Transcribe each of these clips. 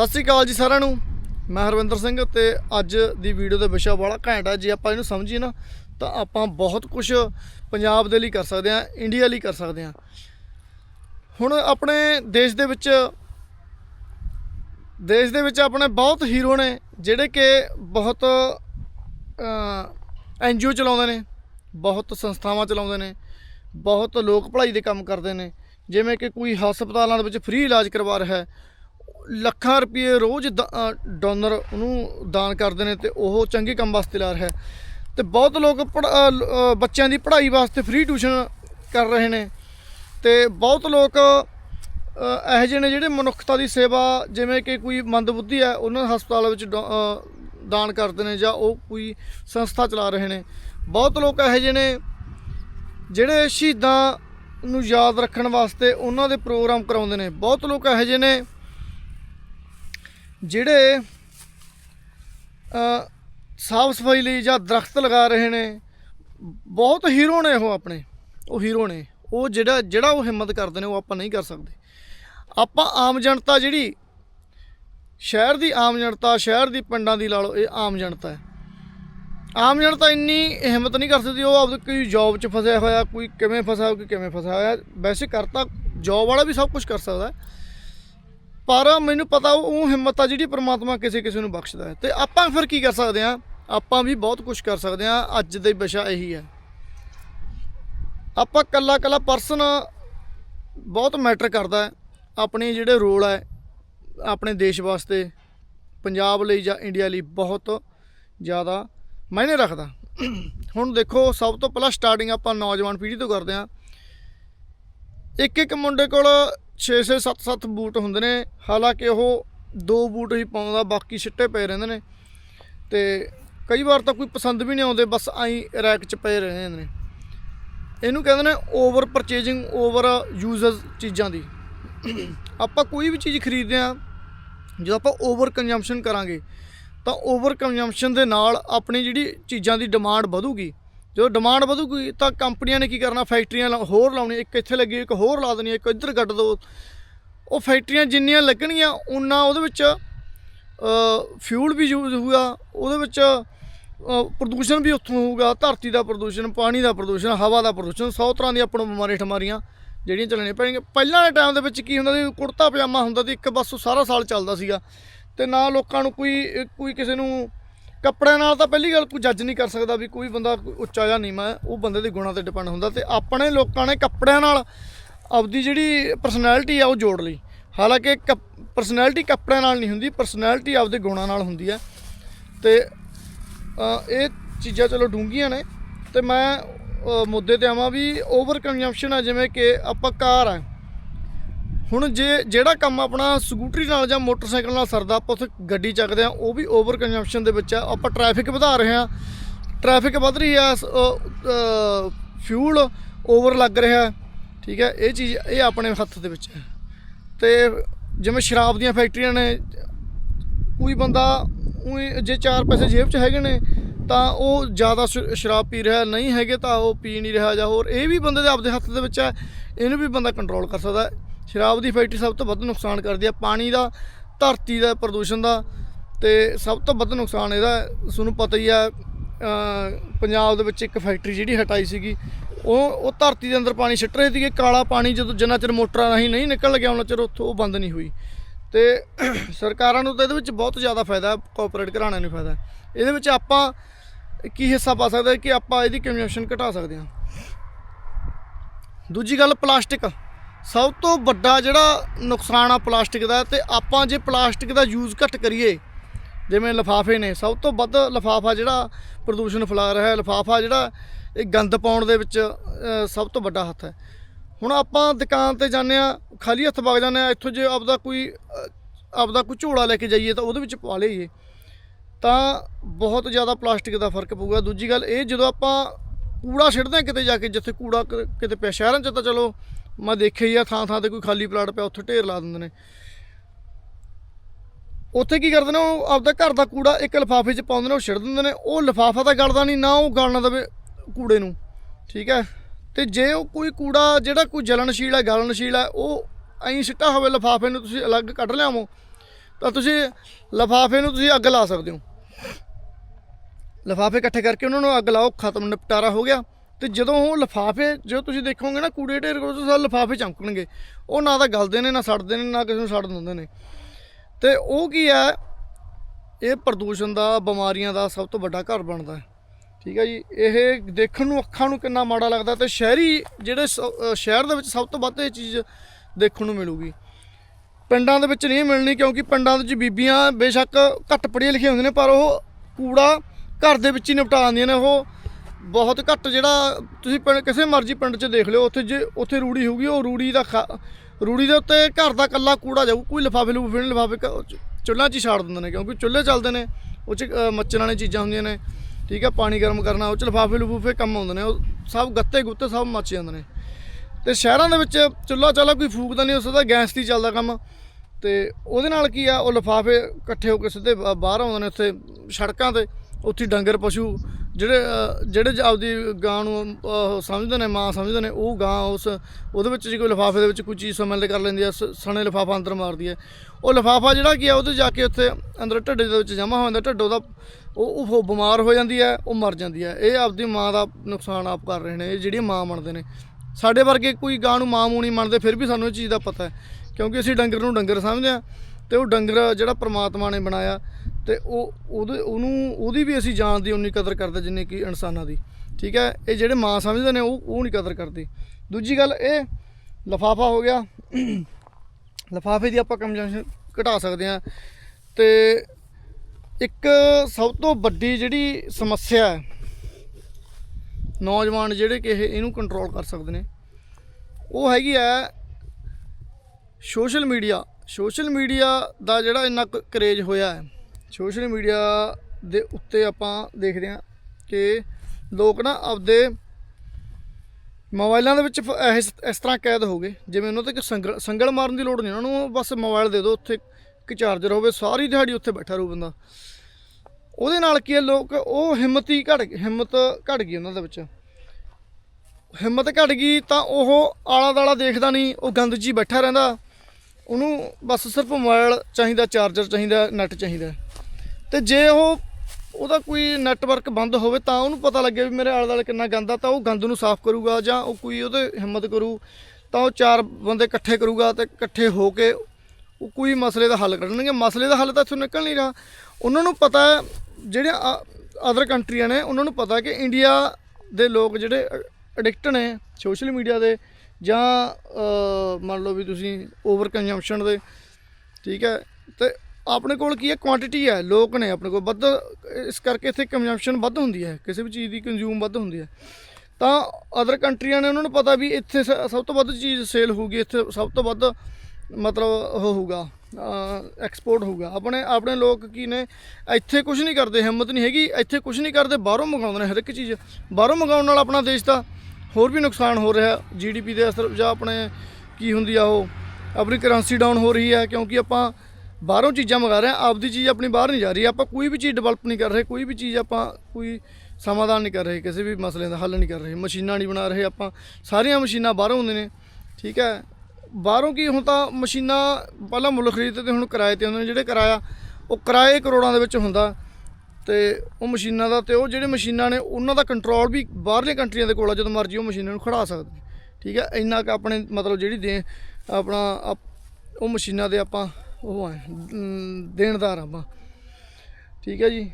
ਸਤਿ ਸ੍ਰੀ ਅਕਾਲ ਜੀ ਸਾਰਿਆਂ ਨੂੰ। ਮੈਂ ਹਰਵਿੰਦਰ ਸਿੰਘ ਤੇ ਅੱਜ ਦੀ ਵੀਡੀਓ ਦਾ ਵਿਸ਼ਾ ਬੜਾ ਘੈਂਟ ਹੈ ਜੇ ਆਪਾਂ ਇਹਨੂੰ ਸਮਝੀਏ ਨਾ, ਤਾਂ ਆਪਾਂ ਬਹੁਤ ਕੁਝ ਪੰਜਾਬ ਦੇ ਲਈ ਕਰ ਸਕਦੇ ਹਾਂ, ਇੰਡੀਆ ਲਈ ਕਰ ਸਕਦੇ ਹਾਂ। ਹੁਣ ਆਪਣੇ ਦੇਸ਼ ਦੇ ਵਿੱਚ, ਦੇਸ਼ ਦੇ ਵਿੱਚ ਆਪਣੇ ਬਹੁਤ ਹੀਰੋ ਨੇ, ਜਿਹੜੇ ਕਿ ਬਹੁਤ ਐਨਜੀਓ ਚਲਾਉਂਦੇ ਨੇ, ਬਹੁਤ ਸੰਸਥਾਵਾਂ ਚਲਾਉਂਦੇ ਨੇ, ਬਹੁਤ ਲੋਕ ਭਲਾਈ ਦੇ ਕੰਮ ਕਰਦੇ ਨੇ। ਜਿਵੇਂ ਕਿ ਕੋਈ ਹਸਪਤਾਲਾਂ ਦੇ ਵਿੱਚ ਫ੍ਰੀ ਇਲਾਜ ਕਰਵਾ ਰਿਹਾ ਹੈ ਲੱਖਾਂ ਰੁਪਏ ਰੋਜ਼ ਦ- ਡੋਨਰ ਉਹਨੂੰ ਦਾਨ ਕਰਦੇ ਨੇ ਤੇ ਉਹ ਚੰਗੇ ਕੰਮ ਵਾਸਤੇ ਲਾ ਰਿਹਾ ਹੈ। ਤੇ ਬਹੁਤ ਲੋਕ ਪੜ੍ਹ- ਬੱਚਿਆਂ ਦੀ ਪੜ੍ਹਾਈ ਵਾਸਤੇ ਫ੍ਰੀ ਟਿਊਸ਼ਨ ਕਰ ਰਹੇ ਨੇ। ਤੇ ਬਹੁਤ ਲੋਕ ਅ, ਇਹੋ ਜਿਹੇ ਨੇ ਜਿਹੜੇ ਮਨੁੱਖਤਾ ਦੀ ਸੇਵਾ ਜਿਵੇਂ ਕਿ ਕੋਈ ਮੰਦਬੁੱਧੀ ਹੈ ਉਹਨਾਂ ਹਸਪਤਾਲ ਵਿੱਚ ਡੋ- ਦਾਨ ਕਰਦੇ ਨੇ ਜਾਂ ਉਹ ਕੋਈ ਸੰਸਥਾ ਚਲਾ ਰਹੇ ਨੇ। ਬਹੁਤ ਲੋਕ ਇਹੋ ਜਿਹੇ ਨੇ ਜਿਹੜੇ ਸ਼ਹੀਦਾਂ ਨੂੰ ਯਾਦ ਰੱਖਣ ਵਾਸਤੇ ਉਹਨਾਂ ਦੇ ਪ੍ਰੋਗਰਾਮ ਕਰਾਉਂਦੇ ਨੇ। ਬਹੁਤ ਲੋਕ ਇਹੋ ਜਿਹੇ ਨੇ ਜਿਹੜੇ ਸਾਫ਼ ਸਫ਼ਾਈ ਲਈ ਜਾਂ ਦਰਖਤ ਲਗਾ ਰਹੇ ਨੇ, ਬਹੁਤ ਹੀਰੋ ਨੇ ਉਹ ਆਪਣੇ, ਉਹ ਹੀਰੋ ਨੇ। ਉਹ ਜਿਹੜਾ ਜਿਹੜਾ ਉਹ ਹਿੰਮਤ ਕਰਦੇ ਨੇ, ਉਹ ਆਪਾਂ ਨਹੀਂ ਕਰ ਸਕਦੇ। ਆਪਾਂ ਆਮ ਜਨਤਾ ਜਿਹੜੀ, ਸ਼ਹਿਰ ਦੀ ਆਮ ਜਨਤਾ, ਸ਼ਹਿਰ ਦੀ ਪਿੰਡਾਂ ਦੀ ਲਾ ਲਓ, ਇਹ ਆਮ ਜਨਤਾ ਹੈ। ਆਮ ਜਨਤਾ ਇੰਨੀ ਹਿੰਮਤ ਨਹੀਂ ਕਰ ਸਕਦੀ, ਉਹ ਆਪਦੇ ਕੋਈ ਜੌਬ 'ਚ ਫਸਿਆ ਹੋਇਆ, ਕੋਈ ਕਿਵੇਂ ਫਸਿਆ ਹੋਇਆ, ਕੋਈ ਕਿਵੇਂ ਫਸਿਆ ਹੋਇਆ। ਵੈਸੇ ਕਰਤਾ ਜੌਬ ਵਾਲਾ ਵੀ ਸਭ ਕੁਝ ਕਰ ਸਕਦਾ। ਪਰ ਮੈਨੂੰ ਪਤਾ ਉਹ ਹਿੰਮਤ ਆ ਜਿਹੜੀ ਪ੍ਰਮਾਤਮਾ ਕਿਸੇ ਕਿਸੇ ਨੂੰ ਬਖਸ਼ਦਾ ਹੈ। ਤੇ ਆਪਾਂ ਫਿਰ ਕੀ ਕਰ ਸਕਦੇ ਹਾਂ? ਆਪਾਂ ਵੀ ਬਹੁਤ ਕੁਝ ਕਰ ਸਕਦੇ ਹਾਂ। ਅੱਜ ਦੇ ਵਿਸ਼ਾ ਇਹੀ ਹੈ। ਆਪਾਂ ਕੱਲਾ ਕੱਲਾ ਪਰਸਨ ਬਹੁਤ ਮੈਟਰ ਕਰਦਾ ਹੈ। ਆਪਣੇ ਜਿਹੜੇ ਰੋਲ ਹੈ, ਆਪਣੇ ਦੇਸ਼ ਵਾਸਤੇ, ਪੰਜਾਬ ਲਈ ਜਾਂ ਇੰਡੀਆ ਲਈ ਬਹੁਤ ਜ਼ਿਆਦਾ ਮਾਇਨੇ ਰੱਖਦਾ। ਹੁਣ ਦੇਖੋ, ਸਭ ਤੋਂ ਪਹਿਲਾਂ ਸਟਾਰਟਿੰਗ ਆਪਾਂ ਨੌਜਵਾਨ ਪੀੜ੍ਹੀ ਤੋਂ ਕਰਦੇ ਹਾਂ। ਇੱਕ ਇੱਕ ਮੁੰਡੇ ਕੋਲ 6-6 7-7 ਬੂਟ ਹੁੰਦੇ ਨੇ। ਹਾਲਾਂਕਿ ਉਹ ਦੋ ਬੂਟ ਹੀ ਪਾਉਂਦਾ, ਬਾਕੀ ਛਿੱਟੇ ਪਏ ਰਹਿੰਦੇ ਨੇ। ਤੇ ਕਈ ਵਾਰ ਤਾਂ ਕੋਈ ਪਸੰਦ ਵੀ ਨਹੀਂ ਆਉਂਦੇ, ਬਸ ਆਈ ਰੈਕ 'ਚ ਪਏ ਰਹਿੰਦੇ ਨੇ। ਇਹਨੂੰ ਕਹਿੰਦੇ ਨੇ ਓਵਰ ਪਰਚੇਜਿੰਗ ਓਵਰ ਯੂਜ਼ਸ ਚੀਜ਼ਾਂ ਦੀ। ਆਪਾਂ ਕੋਈ ਵੀ ਚੀਜ਼ ਖਰੀਦਦੇ ਆ ਜਦੋਂ ਆਪਾਂ ਓਵਰ ਕੰਜ਼ੰਪਸ਼ਨ ਕਰਾਂਗੇ, ਤਾਂ ਓਵਰ ਕੰਜ਼ੰਪਸ਼ਨ ਦੇ ਨਾਲ ਆਪਣੀ ਜਿਹੜੀ ਚੀਜ਼ਾਂ ਦੀ ਡਿਮਾਂਡ ਵਧੂਗੀ। ਜਦੋਂ ਡਿਮਾਂਡ ਵਧੂਗੀ ਤਾਂ ਕੰਪਨੀਆਂ ਨੇ ਕੀ ਕਰਨਾ? ਫੈਕਟਰੀਆਂ ਲਾ- ਹੋਰ ਲਾਉਣੀਆਂ। ਇੱਕ ਇੱਥੇ ਲੱਗੀ, ਇੱਕ ਹੋਰ ਲਾ ਦੇਣੀ, ਇੱਕ ਇੱਧਰ ਕੱਢ ਦੋ। ਉਹ ਫੈਕਟਰੀਆਂ ਜਿੰਨੀਆਂ ਲੱਗਣਗੀਆਂ, ਉਨਾ ਉਹਦੇ ਵਿੱਚ ਫਿਊਲ ਵੀ ਯੂਜ਼ ਹੋਊਗਾ, ਉਹਦੇ ਵਿੱਚ ਪ੍ਰਦੂਸ਼ਣ ਵੀ ਉੱਥੋਂ ਹੋਊਗਾ। ਧਰਤੀ ਦਾ ਪ੍ਰਦੂਸ਼ਣ, ਪਾਣੀ ਦਾ ਪ੍ਰਦੂਸ਼ਣ, ਹਵਾ ਦਾ ਪ੍ਰਦੂਸ਼ਣ 100 ਤਰ੍ਹਾਂ ਦੀਆਂ ਆਪਾਂ ਬਿਮਾਰੀਆਂ, ਠਮਾਰੀਆਂ ਜਿਹੜੀਆਂ ਚੱਲਣੀਆਂ ਪੈਣਗੀਆਂ। ਪਹਿਲਾਂ ਦੇ ਟਾਈਮ ਦੇ ਵਿੱਚ ਕੀ ਹੁੰਦਾ ਸੀ? ਕੁੜਤਾ ਪਜਾਮਾ ਹੁੰਦਾ ਸੀ। ਇੱਕ ਬਸ ਉਹ ਸਾਰਾ ਸਾਲ ਚੱਲਦਾ ਸੀਗਾ। ਤੇ ਨਾ ਲੋਕਾਂ ਨੂੰ ਕੋਈ ਕੋਈ ਕਿਸੇ ਨੂੰ ਕੱਪੜਿਆਂ ਨਾਲ ਤਾਂ ਪਹਿਲੀ ਗੱਲ ਕੋਈ ਜੱਜ ਨਹੀਂ ਕਰ ਸਕਦਾ ਵੀ ਕੋਈ ਬੰਦਾ ਉੱਚਾ ਜਾਂ ਨੀਵਾਂ ਹੈ, ਉਹ ਬੰਦੇ ਦੇ ਗੁਣਾਂ ਤੇ ਡਿਪੈਂਡ ਹੁੰਦਾ ਤੇ ਆਪਣੇ ਲੋਕਾਂ ਨੇ ਕੱਪੜਿਆਂ ਨਾਲ ਆਪਦੀ ਜਿਹੜੀ ਪਰਸਨੈਲਿਟੀ ਆ ਉਹ ਜੋੜ ਲਈ। ਹਾਲਾਂਕਿ ਪਰਸਨੈਲਿਟੀ ਕੱਪੜਿਆਂ ਨਾਲ ਨਹੀਂ ਹੁੰਦੀ ਪਰਸਨੈਲਿਟੀ ਆਪਦੇ ਗੁਣਾਂ ਨਾਲ ਹੁੰਦੀ ਹੈ। ਤੇ ਇਹ ਚੀਜ਼ਾਂ ਚਲੋ ਡੂੰਘੀਆਂ ਨੇ ਤੇ ਮੈਂ ਮੁੱਦੇ ਤੇ ਆਵਾਂ ਵੀ ਓਵਰ ਕੰਜ਼ੰਪਸ਼ਨ ਆ ਜਿਵੇਂ ਕਿ ਆਪਾਂ ਕਾਰ ਆ। ਹੁਣ ਜੇ ਜਿਹੜਾ ਕੰਮ ਆਪਣਾ ਸਕੂਟਰੀ ਨਾਲ ਜਾਂ ਮੋਟਰਸਾਈਕਲ ਨਾਲ ਸਰਦਾ, ਆਪਾਂ ਉੱਥੇ ਗੱਡੀ ਚੱਕਦੇ ਆ ਉਹ ਵੀ ਓਵਰ ਕੰਜ਼ੰਪਸ਼ਨ ਦੇ ਵਿੱਚ ਆ। ਆਪਾਂ ਟ੍ਰੈਫਿਕ ਵਧਾ ਰਹੇ ਆ ਟ੍ਰੈਫਿਕ ਵੱਧ ਰਹੀ ਆ ਫਿਊਲ ਓਵਰ ਲੱਗ ਰਿਹਾ ਠੀਕ ਹੈ, ਇਹ ਚੀਜ਼, ਇਹ ਆਪਣੇ ਹੱਥ ਦੇ ਵਿੱਚ ਹੈ। ਤੇ ਜਿਵੇਂ ਸ਼ਰਾਬ ਦੀਆਂ ਫੈਕਟਰੀਆਂ ਨੇ, ਕੋਈ ਬੰਦਾ ਊਂ ਜੇ ਚਾਰ ਪੈਸੇ ਜੇਬ 'ਚ ਹੈਗੇ ਨੇ, ਤਾਂ ਉਹ ਜ਼ਿਆਦਾ ਸ਼- ਸ਼ਰਾਬ ਪੀ ਰਿਹਾ, ਨਹੀਂ ਹੈਗੇ ਤਾਂ ਉਹ ਪੀ ਨਹੀਂ ਰਿਹਾ ਜਾਂ ਹੋਰ, ਇਹ ਵੀ ਬੰਦੇ ਦੇ ਆਪਦੇ ਹੱਥ ਦੇ ਵਿੱਚ ਹੈ। ਇਹਨੂੰ ਵੀ ਬੰਦਾ ਕੰਟਰੋਲ ਕਰ ਸਕਦਾ ਸ਼ਰਾਬ ਦੀ ਫੈਕਟਰੀ ਸਭ ਤੋਂ ਵੱਧ ਨੁਕਸਾਨ ਕਰਦੀ ਹੈ ਪਾਣੀ ਦਾ, ਧਰਤੀ ਦਾ, ਪ੍ਰਦੂਸ਼ਣ ਦਾ, ਤੇ ਸਭ ਤੋਂ ਵੱਧ ਨੁਕਸਾਨ ਇਹਦਾ, ਤੁਹਾਨੂੰ ਪਤਾ ਹੀ ਹੈ ਪੰਜਾਬ ਦੇ ਵਿੱਚ ਇੱਕ ਫੈਕਟਰੀ ਜਿਹੜੀ ਹਟਾਈ ਸੀਗੀ, ਉਹ ਉਹ ਧਰਤੀ ਦੇ ਅੰਦਰ ਪਾਣੀ ਛਿੱਟ ਰਹੇ ਸੀਗੇ, ਕਾਲਾ ਪਾਣੀ ਜਦੋਂ ਜਿੰਨਾ ਚਿਰ ਮੋਟਰਾਂ ਰਾਹੀਂ ਨਹੀਂ ਨਿਕਲ ਲੱਗਿਆ ਉਹਨਾਂ ਚਿਰ ਉੱਥੋਂ ਉਹ ਬੰਦ ਨਹੀਂ ਹੋਈ। ਤੇ ਸਰਕਾਰਾਂ ਨੂੰ ਤਾਂ ਇਹਦੇ ਵਿੱਚ ਬਹੁਤ ਜ਼ਿਆਦਾ ਫਾਇਦਾ ਕਾਰਪੋਰੇਟ ਘਰਾਣਿਆਂ ਨੂੰ ਫਾਇਦਾ। ਇਹਦੇ ਵਿੱਚ ਆਪਾਂ ਕੀ ਹਿੱਸਾ ਪਾ ਸਕਦੇ ਕਿ ਆਪਾਂ ਇਹਦੀ ਕੰਜ਼ੰਪਸ਼ਨ ਘਟਾ ਸਕਦੇ ਹਾਂ ਦੂਜੀ ਗੱਲ, ਪਲਾਸਟਿਕ। ਸਭ ਤੋਂ ਵੱਡਾ ਜਿਹੜਾ ਨੁਕਸਾਨ ਆ ਪਲਾਸਟਿਕ ਦਾ ਤੇ ਆਪਾਂ ਜੇ ਪਲਾਸਟਿਕ ਦਾ ਯੂਜ਼ ਘੱਟ ਕਰੀਏ, ਜਿਵੇਂ ਲਿਫਾਫੇ ਨੇ, ਸਭ ਤੋਂ ਵੱਧ ਲਿਫਾਫਾ ਜਿਹੜਾ ਪ੍ਰਦੂਸ਼ਣ ਫੈਲਾ ਰਿਹਾ ਹੈ, ਲਿਫਾਫਾ ਜਿਹੜਾ ਇਹ ਗੰਦ ਪਾਉਣ ਦੇ ਵਿੱਚ ਸਭ ਤੋਂ ਵੱਡਾ ਹੱਥ ਹੈ। ਹੁਣ ਆਪਾਂ ਦੁਕਾਨ ਤੇ ਜਾਂਦੇ ਆ ਖਾਲੀ ਹੱਥ ਵਗ ਜਾਂਦੇ ਆ ਇੱਥੋਂ ਜੇ ਆਪਦਾ ਕੋਈ ਆਪਦਾ ਕੋਈ ਝੋਲਾ ਲੈ ਕੇ ਜਾਈਏ ਤਾਂ ਉਹਦੇ ਵਿੱਚ ਪਾ ਲਈਏ, ਤਾਂ ਬਹੁਤ ਜ਼ਿਆਦਾ ਪਲਾਸਟਿਕ ਦਾ ਫ਼ਰਕ ਪਊਗਾ। ਦੂਜੀ ਗੱਲ ਇਹ, ਜਦੋਂ ਆਪਾਂ ਕੂੜਾ ਛੱਡਦੇ ਹਾਂ ਕਿਤੇ ਜਾ ਕੇ, ਜਿੱਥੇ ਕੂੜਾ ਕਿਤੇ ਪਿਆ, ਸ਼ਹਿਰਾਂ 'ਚ ਤਾਂ ਚਲੋ ਮੈਂ ਦੇਖਿਆ ਹੀ ਆ, ਥਾਂ ਥਾਂ ਤੇ ਕੋਈ ਖਾਲੀ ਪਲਾਟ ਪਿਆ, ਉੱਥੇ ਢੇਰ ਲਾ ਦਿੰਦੇ ਨੇ। ਉੱਥੇ ਕੀ ਕਰਦੇ ਨੇ, ਉਹ ਆਪਦਾ ਘਰ ਦਾ ਕੂੜਾ ਇੱਕ ਲਿਫਾਫੇ 'ਚ ਪਾਉਂਦੇ ਨੇ, ਉਹ ਛਿੜ ਦਿੰਦੇ ਨੇ। ਉਹ ਲਿਫਾਫਾ ਤਾਂ ਗਲਦਾ ਨਹੀਂ, ਨਾ ਉਹ ਗਲਣਾ ਦਵੇ ਕੂੜੇ ਨੂੰ, ਠੀਕ ਹੈ? ਤੇ ਜੇ ਉਹ ਕੋਈ ਕੂੜਾ, ਜਿਹੜਾ ਕੋਈ ਜਲਣਸ਼ੀਲ ਹੈ, ਗਲਣਸ਼ੀਲ ਹੈ, ਉਹ ਐਂ ਸਿੱਟਾ ਹੋਵੇ ਲਿਫਾਫੇ ਨੂੰ, ਤੁਸੀਂ ਅਲੱਗ ਕੱਢ ਲਿਆਵੋ, ਤਾਂ ਤੁਸੀਂ ਲਫਾਫੇ ਨੂੰ ਤੁਸੀਂ ਅੱਗ ਲਾ ਸਕਦੇ ਹੋ। ਲਫਾਫੇ ਇਕੱਠੇ ਕਰਕੇ ਉਹਨਾਂ ਨੂੰ ਅੱਗ ਲਾਓ, ਖਤਮ, ਨਿਪਟਾਰਾ ਹੋ ਗਿਆ। ਤੇ ਜਦੋਂ ਉਹ ਲਫਾਫੇ, ਜਦੋਂ ਤੁਸੀਂ ਦੇਖੋਗੇ ਨਾ ਕੂੜੇ ਢੇਰ ਕੋਲ ਸਾਰੇ ਲਫਾਫੇ ਚਮਕਣਗੇ। ਉਹ ਨਾ ਤਾਂ ਗਲਦੇ ਨੇ, ਨਾ ਸੜਦੇ ਨੇ, ਨਾ ਕਿਸੇ ਨੂੰ ਸੜ ਦਿੰਦੇ ਨੇ। ਤੇ ਉਹ ਕੀ ਹੈ? ਇਹ ਪ੍ਰਦੂਸ਼ਣ ਦਾ, ਬਿਮਾਰੀਆਂ ਦਾ ਸਭ ਤੋਂ ਵੱਡਾ ਘਰ ਬਣਦਾ ਹੈ। ਠੀਕ ਹੈ ਜੀ? ਇਹ ਦੇਖਣ ਨੂੰ, ਅੱਖਾਂ ਨੂੰ ਕਿੰਨਾ ਮਾੜਾ ਲੱਗਦਾ ਤੇ ਸ਼ਹਿਰੀ ਜਿਹੜੇ ਸ- ਸ਼ਹਿਰ ਦੇ ਵਿੱਚ ਸਭ ਤੋਂ ਵੱਧ ਇਹ ਚੀਜ਼ ਦੇਖਣ ਨੂੰ ਮਿਲੂਗੀ। ਪਿੰਡਾਂ ਦੇ ਵਿੱਚ ਨਹੀਂ ਮਿਲਣੀ ਕਿਉਂਕਿ ਪਿੰਡਾਂ ਦੇ ਵਿੱਚ ਬੀਬੀਆਂ ਬੇਸ਼ੱਕ ਘੱਟ ਪੜ੍ਹੀਆਂ ਲਿਖੀਆਂ ਹੁੰਦੀਆਂ ਨੇ, ਪਰ ਉਹ ਕੂੜਾ ਘਰ ਦੇ ਵਿੱਚ ਹੀ ਨਿਪਟਾ ਦਿੰਦੀਆਂ ਨੇ ਉਹ। ਬਹੁਤ ਘੱਟ ਜਿਹੜਾ ਤੁਸੀਂ ਪਿੰਡ, ਕਿਸੇ ਮਰਜ਼ੀ ਪਿੰਡ 'ਚ ਦੇਖ ਲਿਓ, ਉੱਥੇ ਜੇ, ਉੱਥੇ ਰੂੜੀ ਹੋਊਗੀ, ਉਹ ਰੂੜੀ ਦਾ ਖਾ- ਰੂੜੀ ਦੇ ਉੱਤੇ ਘਰ ਦਾ ਕੱਲਾ ਕੂੜਾ ਜਾਊ, ਕੋਈ ਲਿਫਾਫੇ ਲੂਫੇ ਨਹੀਂ, ਲਿਫਾਫੇ ਚੁੱਲ੍ਹਾ 'ਚ ਹੀ ਛਾੜ ਦਿੰਦੇ ਨੇ, ਕਿਉਂਕਿ ਚੁੱਲ੍ਹੇ ਚੱਲਦੇ ਨੇ, ਉਹ 'ਚ ਮੱਚਣ ਵਾਲੀਆਂ ਚੀਜ਼ਾਂ ਹੁੰਦੀਆਂ ਨੇ, ਠੀਕ ਹੈ ਪਾਣੀ ਗਰਮ ਕਰਨਾ, ਉਹ 'ਚ ਲਿਫਾਫੇ ਲੂਫੇ ਕੰਮ ਆਉਂਦੇ ਨੇ, ਉਹ ਸਭ ਗੱਤੇ ਗੁੱਤੇ ਸਭ ਮੱਚ ਜਾਂਦੇ ਨੇ। ਤੇ ਸ਼ਹਿਰਾਂ ਦੇ ਵਿੱਚ ਚੁੱਲ੍ਹਾ ਚਾਲਾ ਕੋਈ ਫੂਕਦਾ ਨਹੀਂ, ਉਸ ਦਾ ਗੈਸ ਦੀ ਚੱਲਦਾ ਕੰਮ, ਤੇ ਉਹਦੇ ਨਾਲ ਕੀ ਆ, ਉਹ ਲਿਫਾਫੇ ਇਕੱਠੇ ਹੋ ਕੇ ਸਿੱਧੇ ਬਾਹਰ ਆਉਂਦੇ ਨੇ ਉੱਥੇ ਸੜਕਾਂ ਤੇ, ਉੱਥੇ ਡੰਗਰ, ਪਸ਼ੂ ਜਿਹੜੇ ਜਿਹੜੇ ਆਪਦੀ ਗਾਂ ਨੂੰ ਅ, ਸਮਝਦੇ ਨੇ ਮਾਂ ਸਮਝਦੇ ਨੇ ਉਹ ਗਾਂ ਉਸ ਉਹਦੇ ਵਿੱਚ ਜੇ ਕੋਈ ਲਿਫਾਫੇ ਦੇ ਵਿੱਚ ਕੋਈ ਚੀਜ਼ ਸਮੈਲ ਕਰ ਲੈਂਦੀ ਹੈ ਸ- ਸਣੇ ਲਿਫਾਫਾ ਅੰਦਰ ਮਾਰਦੀ ਹੈ। ਉਹ ਲਿਫਾਫਾ ਜਿਹੜਾ ਕੀ ਹੈ ਉਹਦੇ ਜਾ ਕੇ ਉੱਥੇ ਅੰਦਰ ਢਿੱਡ ਦੇ ਵਿੱਚ ਜਮ੍ਹਾਂ ਹੋ ਜਾਂਦਾ ਢਿੱਡ ਦਾ ਉਹ ਉਹ ਬਿਮਾਰ ਹੋ ਜਾਂਦੀ ਹੈ ਉਹ ਮਰ ਜਾਂਦੀ ਹੈ। ਇਹ ਆਪਦੀ ਮਾਂ ਦਾ ਨੁਕਸਾਨ ਆਪ ਕਰ ਰਹੇ ਨੇ ਇਹ ਜਿਹੜੀ ਮਾਂ ਮੰਨਦੇ ਨੇ। ਸਾਡੇ ਵਰਗੇ ਕੋਈ ਗਾਂ ਨੂੰ ਮਾਂ ਮੂੰਹ ਨਹੀਂ ਮੰਨਦੇ ਫਿਰ ਵੀ ਸਾਨੂੰ ਇਹ ਚੀਜ਼ ਦਾ ਪਤਾ ਹੈ। ਕਿਉਂਕਿ ਅਸੀਂ ਡੰਗਰ ਨੂੰ ਡੰਗਰ ਸਮਝਦੇ ਆ ਤੇ ਉਹ ਡੰਗਰ ਜਿਹੜਾ ਪ੍ਰਮਾਤਮਾ ਨੇ ਬਣਾਇਆ ਤੇ ਉਹ ਉਹਦੇ ਉਹਨੂੰ ਉਹਦੀ ਵੀ ਅਸੀਂ ਜਾਣ ਦੀ ਉਨੀ ਕਦਰ ਕਰਦੇ ਜਿੰਨੀ ਕਿ ਇਨਸਾਨਾਂ ਦੀ, ਠੀਕ ਹੈ? ਇਹ ਜਿਹੜੇ ਮਾਂ ਸਮਝਦੇ ਨੇ ਉਹ ਉਹ ਨਹੀਂ ਕਦਰ ਕਰਦੇ। ਦੂਜੀ ਗੱਲ ਇਹ, ਲਫਾਫਾ ਹੋ ਗਿਆ। ਲਫਾਫੇ ਦੀ ਆਪਾਂ ਕੰਜੰਪਸ਼ਨ ਘਟਾ ਸਕਦੇ ਆ ਤੇ ਇੱਕ ਸਭ ਤੋਂ ਵੱਡੀ ਜਿਹੜੀ ਸਮੱਸਿਆ ਹੈ, ਨੌਜਵਾਨ ਜਿਹੜੇ ਕਿ ਇਹਨੂੰ ਕੰਟਰੋਲ ਕਰ ਸਕਦੇ ਨੇ, ਉਹ ਹੈਗੀ ਹੈ ਸੋਸ਼ਲ ਮੀਡੀਆ ਸੋਸ਼ਲ ਮੀਡੀਆ ਦਾ ਜਿਹੜਾ ਇੰਨਾ ਕੁ ਕਰੇਜ ਹੋਇਆ ਹੈ ਸੋਸ਼ਲ ਮੀਡੀਆ ਦੇ ਉੱਤੇ ਆਪਾਂ ਦੇਖਦੇ ਹਾਂ ਕਿ ਲੋਕ ਨਾ ਆਪਦੇ ਮੋਬਾਈਲਾਂ ਦੇ ਵਿੱਚ ਫ- ਇਸ ਤਰ੍ਹਾਂ ਕੈਦ ਹੋ ਗਏ। ਜਿਵੇਂ ਉਹਨਾਂ ਤੇ ਕਿ ਸੰਗਲ ਸੰਗਲ ਮਾਰਨ ਦੀ ਲੋੜ ਨਹੀਂ, ਉਹਨਾਂ ਨੂੰ ਬਸ ਮੋਬਾਈਲ ਦੇ ਦਿਓ, ਉੱਥੇ ਇੱਕ ਚਾਰਜਰ ਹੋਵੇ, ਸਾਰੀ ਦਿਹਾੜੀ ਉੱਥੇ ਬੈਠਾ ਰਹੂ ਬੰਦਾ। ਉਹਦੇ ਨਾਲ ਕੀ ਹੈ, ਲੋਕ ਉਹ ਹਿੰਮਤ ਹੀ ਘਟ ਹਿੰਮਤ ਘਟ ਗਈ ਉਹਨਾਂ ਦੇ ਵਿੱਚ। ਹਿੰਮਤ ਘਟ ਗਈ ਤਾਂ ਉਹ ਆਲਾ ਦਾਲਾ ਦੇਖਦਾ ਨਹੀਂ, ਉਹ ਗੰਦ ਜੀ ਬੈਠਾ ਰਹਿੰਦਾ। ਉਹਨੂੰ ਬਸ ਸਿਰਫ ਮੋਬਾਈਲ ਚਾਹੀਦਾ, ਚਾਰਜਰ ਚਾਹੀਦਾ, ਨੈਟ ਚਾਹੀਦਾ। ਤੇ ਜੇ ਉਹ, ਉਹਦਾ ਕੋਈ ਨੈਟਵਰਕ ਬੰਦ ਹੋਵੇ ਤਾਂ ਉਹਨੂੰ ਪਤਾ ਲੱਗੇ ਵੀ ਮੇਰੇ ਆਲੇ ਦੁਆਲੇ ਕਿੰਨਾ ਗੰਦਾ, ਤਾਂ ਉਹ ਗੰਦ ਨੂੰ ਸਾਫ਼ ਕਰੂਗਾ ਜਾਂ ਉਹ ਕੋਈ ਉਹਦੇ ਹਿੰਮਤ ਕਰੂ, ਤਾਂ ਉਹ ਚਾਰ ਬੰਦੇ ਇਕੱਠੇ ਕਰੂਗਾ ਤੇ ਇਕੱਠੇ ਹੋ ਕੇ ਉਹ ਕੋਈ ਮਸਲੇ ਦਾ ਹੱਲ ਕੱਢਣਗੇ। ਮਸਲੇ ਦਾ ਹੱਲ ਤਾਂ ਇੱਥੋਂ ਨਿਕਲ ਨਹੀਂ ਰਿਹਾ। ਉਹਨਾਂ ਨੂੰ ਪਤਾ ਹੈ ਜਿਹੜੇ ਅਦਰ ਕੰਟਰੀਆਂ ਨੇ, ਉਹਨਾਂ ਨੂੰ ਪਤਾ ਕਿ ਇੰਡੀਆ ਦੇ ਲੋਕ ਜਿਹੜੇ ਐਡਿਕਟ ਨੇ ਸੋਸ਼ਲ ਮੀਡੀਆ ਦੇ ਜਾਂ ਮੰਨ ਲਓ ਵੀ ਤੁਸੀਂ ਓਵਰ ਕੰਜ਼ੰਪਸ਼ਨ ਦੇ, ਠੀਕ ਹੈ, ਤੇ ਆਪਣੇ ਕੋਲ ਕੀ ਹੈ? ਕੁਆਂਟੀਟੀ ਹੈ, ਲੋਕ ਨੇ ਆਪਣੇ ਕੋਲ। ਵੱਧ, ਇਸ ਕਰਕੇ ਇੱਥੇ ਕੰਜ਼ੰਪਸ਼ਨ ਵੱਧ ਹੁੰਦੀ ਹੈ। ਕਿਸੇ ਵੀ ਚੀਜ਼ ਦੀ ਕੰਜ਼ਿਊਮ ਵੱਧ ਹੁੰਦੀ ਹੈ। ਤਾਂ ਅਦਰ ਕੰਟਰੀਆਂ ਨੇ ਉਹਨਾਂ ਨੂੰ ਪਤਾ ਵੀ ਇੱਥੇ ਸ- ਸਭ ਤੋਂ ਵੱਧ ਚੀਜ਼ ਸੇਲ ਹੋਊਗੀ। ਇੱਥੇ ਸਭ ਤੋਂ ਵੱਧ ਮਤਲਬ ਉਹ ਹੋਊਗਾ ਐਕਸਪੋਰਟ ਹੋਊਗਾ। ਆਪਣੇ ਆਪਣੇ ਲੋਕ ਕੀ ਨੇ? ਇੱਥੇ ਕੁਝ ਨਹੀਂ ਕਰਦੇ, ਹਿੰਮਤ ਨਹੀਂ ਹੈਗੀ। ਇੱਥੇ ਕੁਝ ਨਹੀਂ ਕਰਦੇ, ਬਾਹਰੋਂ ਮੰਗਾਉਂਦੇ ਨੇ ਹਰ ਇੱਕ ਚੀਜ਼। ਬਾਹਰੋਂ ਮੰਗਾਉਣ ਨਾਲ ਆਪਣਾ ਦੇਸ਼ ਦਾ ਹੋਰ ਵੀ ਨੁਕਸਾਨ ਹੋ ਰਿਹਾ। ਜੀਡੀਪੀ ਦੇ ਅਸਰ ਜਾਂ ਆਪਣੇ ਕੀ ਹੁੰਦੀ ਆ ਉਹ, ਆਪਣੀ ਕਰੰਸੀ ਡਾਊਨ ਹੋ ਰਹੀ ਹੈ। ਕਿਉਂਕਿ ਆਪਾਂ ਬਾਹਰੋਂ ਚੀਜ਼ਾਂ ਮੰਗਾ ਰਹੇ ਹਾਂ, ਆਪਦੀ ਚੀਜ਼ ਆਪਣੀ ਬਾਹਰ ਨਹੀਂ ਜਾ ਰਹੀ, ਆਪਾਂ ਕੋਈ ਵੀ ਚੀਜ਼ ਡਿਵੈਲਪ ਨਹੀਂ ਕਰ ਰਹੇ, ਕੋਈ ਵੀ ਚੀਜ਼ ਆਪਾਂ ਕੋਈ ਸਮਾਧਾਨ ਨਹੀਂ ਕਰ ਰਹੇ, ਕਿਸੇ ਵੀ ਮਸਲੇ ਦਾ ਹੱਲ ਨਹੀਂ ਕਰ ਰਹੇ, ਮਸ਼ੀਨਾਂ ਨਹੀਂ ਬਣਾ ਰਹੇ ਆਪਾਂ, ਸਾਰੀਆਂ ਮਸ਼ੀਨਾਂ ਬਾਹਰੋਂ ਹੁੰਦੇ ਨੇ, ਠੀਕ ਹੈ? ਬਾਹਰੋਂ ਕੀ ਹੁਣ ਤਾਂ ਮਸ਼ੀਨਾਂ ਪਹਿਲਾਂ ਮੁੱਲ ਖਰੀਦਦੇ ਤੇ ਹੁਣ ਕਿਰਾਏ ਤੇ ਹੁੰਦੇ ਨੇ, ਜਿਹੜੇ ਕਿਰਾਇਆ ਉਹ ਕਿਰਾਏ ਕਰੋੜਾਂ ਦੇ ਵਿੱਚ ਹੁੰਦਾ ਤੇ ਉਹ ਮਸ਼ੀਨਾਂ ਦਾ ਤੇ ਉਹ ਜਿਹੜੇ ਮਸ਼ੀਨਾਂ ਨੇ ਉਹਨਾਂ ਦਾ ਕੰਟਰੋਲ ਵੀ ਬਾਹਰਲੇ ਕੰਟਰੀਆਂ ਦੇ ਕੋਲ ਆ, ਜਦੋਂ ਮਰਜ਼ੀ ਉਹ ਮਸ਼ੀਨਾਂ ਨੂੰ ਖੜਾ ਸਕਦੇ, ਠੀਕ ਹੈ? ਇੰਨਾ ਕੁ ਆਪਣੇ ਮਤਲਬ ਜਿਹੜੀ ਦੇ ਆਪਣਾ, ਆਪ- ਉਹ ਮਸ਼ੀਨਾਂ ਦੇ ਆਪਾਂ ਉਹ ਆ ਦੇਣਦਾਰ ਆ ਆਪਾਂ। ਠੀਕ ਹੈ ਜੀ?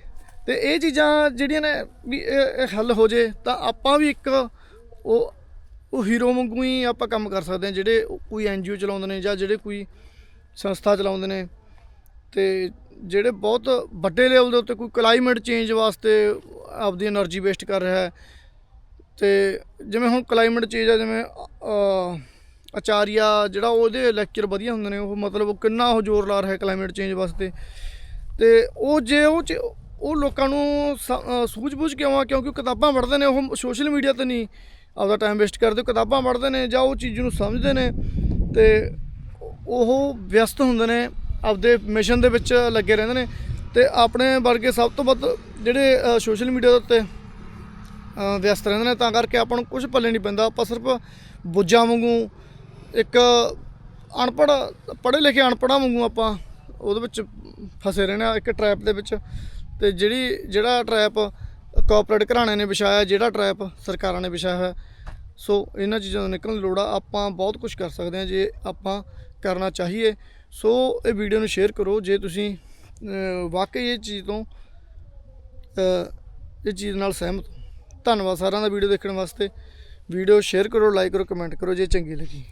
ਤੇ ਇਹ ਚੀਜ਼ਾਂ ਜਿਹੜੀਆਂ ਨੇ ਵੀ ਇਹ ਹੱਲ ਹੋ ਜੇ, ਤਾਂ ਆਪਾਂ ਵੀ ਇੱਕ ਉਹ ਉਹ ਹੀਰੋ ਵਾਂਗੂ ਹੀ ਆਪਾਂ ਕੰਮ ਕਰ ਸਕਦੇ ਹਾਂ, ਜਿਹੜੇ ਕੋਈ ਐਨਜੀਓ ਚਲਾਉਂਦੇ ਨੇ ਜਾਂ ਜਿਹੜੇ ਕੋਈ ਸੰਸਥਾ ਚਲਾਉਂਦੇ ਨੇ। ਤੇ ਜਿਹੜੇ ਬਹੁਤ ਵੱਡੇ ਲੈਵਲ ਦੇ ਉੱਤੇ ਕੋਈ ਕਲਾਈਮੇਟ ਚੇਂਜ ਵਾਸਤੇ ਆਪਦੀ એનર્ਜੀ ਵੇਸਟ ਕਰ ਰਿਹਾ ਹੈ। ਤੇ ਜਿਵੇਂ ਹੁਣ ਕਲਾਈਮੇਟ ਚੇਂਜ ਆ, ਜਿਵੇਂ ਅ, ਆਚਾਰੀਆ ਜਿਹੜਾ ਉਹਦੇ ਲੈਕਚਰ ਵਧੀਆ ਹੁੰਦੇ ਨੇ ਉਹ ਮਤਲਬ ਉਹ ਕਿੰਨਾ ਉਹ ਜ਼ੋਰ ਲਾ ਰਿਹਾ ਕਲਾਈਮੇਟ ਚੇਂਜ ਵਾਸਤੇ। ਤੇ ਉਹ ਜੇ ਉਹ ਚ- ਉਹ ਲੋਕਾਂ ਨੂੰ ਸ- ਸੂਝ-ਬੂਝ ਕਿਉਂ ਆ? ਕਿਉਂਕਿ ਕਿਤਾਬਾਂ ਪੜ੍ਹਦੇ ਨੇ ਉਹ ਸੋਸ਼ਲ ਮੀਡੀਆ ਤੇ ਨਹੀਂ ਆਪਦਾ ਟਾਈਮ ਵੇਸਟ ਕਰਦੇ ਉਹ ਕਿਤਾਬਾਂ ਪੜ੍ਹਦੇ ਨੇ ਜਾਂ ਉਹ ਚੀਜ਼ ਨੂੰ ਸਮਝਦੇ ਨੇ ਤੇ ਉਹ ਵਿਅਸਤ ਹੁੰਦੇ ਨੇ ਆਪਦੇ ਮਿਸ਼ਨ ਦੇ ਵਿੱਚ ਲੱਗੇ ਰਹਿੰਦੇ ਨੇ। ਤੇ ਆਪਣੇ ਵਰਗੇ ਸਭ ਤੋਂ ਵੱਧ ਜਿਹੜੇ ਸੋਸ਼ਲ ਮੀਡੀਆ ਦੇ ਉੱਤੇ ਵਿਅਸਤ ਰਹਿੰਦੇ ਨੇ ਤਾਂ ਕਰਕੇ ਆਪਾਂ ਨੂੰ ਕੁਝ ਪੱਲੇ ਨਹੀਂ ਪੈਂਦਾ। ਆਪਾਂ ਸਿਰਫ ਬੁੱਝਾਂ ਵਾਂਗੂ ਇੱਕ ਅਨਪੜ੍ਹ, ਪੜ੍ਹੇ ਲਿਖੇ ਅਨਪੜ੍ਹਾਂ ਵਾਂਗੂ ਆਪਾਂ ਉਹਦੇ ਵਿੱਚ ਫਸੇ ਰਹਿਣਾ ਇੱਕ ਟਰੈਪ ਦੇ ਵਿੱਚ। ਤੇ ਜਿਹੜੀ, ਜਿਹੜਾ ਟਰੈਪ ਕਾਰਪੋਰੇਟ ਘਰਾਣੇ ਨੇ ਵਿਛਾਇਆ, ਜਿਹੜਾ ਟਰੈਪ ਸਰਕਾਰਾਂ ਨੇ ਵਿਛਾਇਆ ਹੋਇਆ, ਸੋ ਇਹਨਾਂ ਚੀਜ਼ਾਂ ਤੋਂ ਨਿਕਲਣ ਦੀ ਲੋੜ ਆ। ਆਪਾਂ ਬਹੁਤ ਕੁਝ ਕਰ ਸਕਦੇ ਹਾਂ ਜੇ ਆਪਾਂ ਕਰਨਾ ਚਾਹੀਏ। ਸੋ ਇਹ ਵੀਡੀਓ ਨੂੰ ਸ਼ੇਅਰ ਕਰੋ, ਜੇ ਤੁਸੀਂ ਵਾਕਈ ਇਹ ਚੀਜ਼ ਤੋਂ ਇਹ ਚੀਜ਼ ਨਾਲ ਸਹਿਮਤ ਹੋ। ਧੰਨਵਾਦ ਸਾਰਿਆਂ ਦਾ ਵੀਡੀਓ ਦੇਖਣ ਵਾਸਤੇ। ਵੀਡੀਓ ਸ਼ੇਅਰ ਕਰੋ ਲਾਈਕ ਕਰੋ ਕਮੈਂਟ ਕਰੋ ਜੇ ਚੰਗੀ ਲੱਗੀ।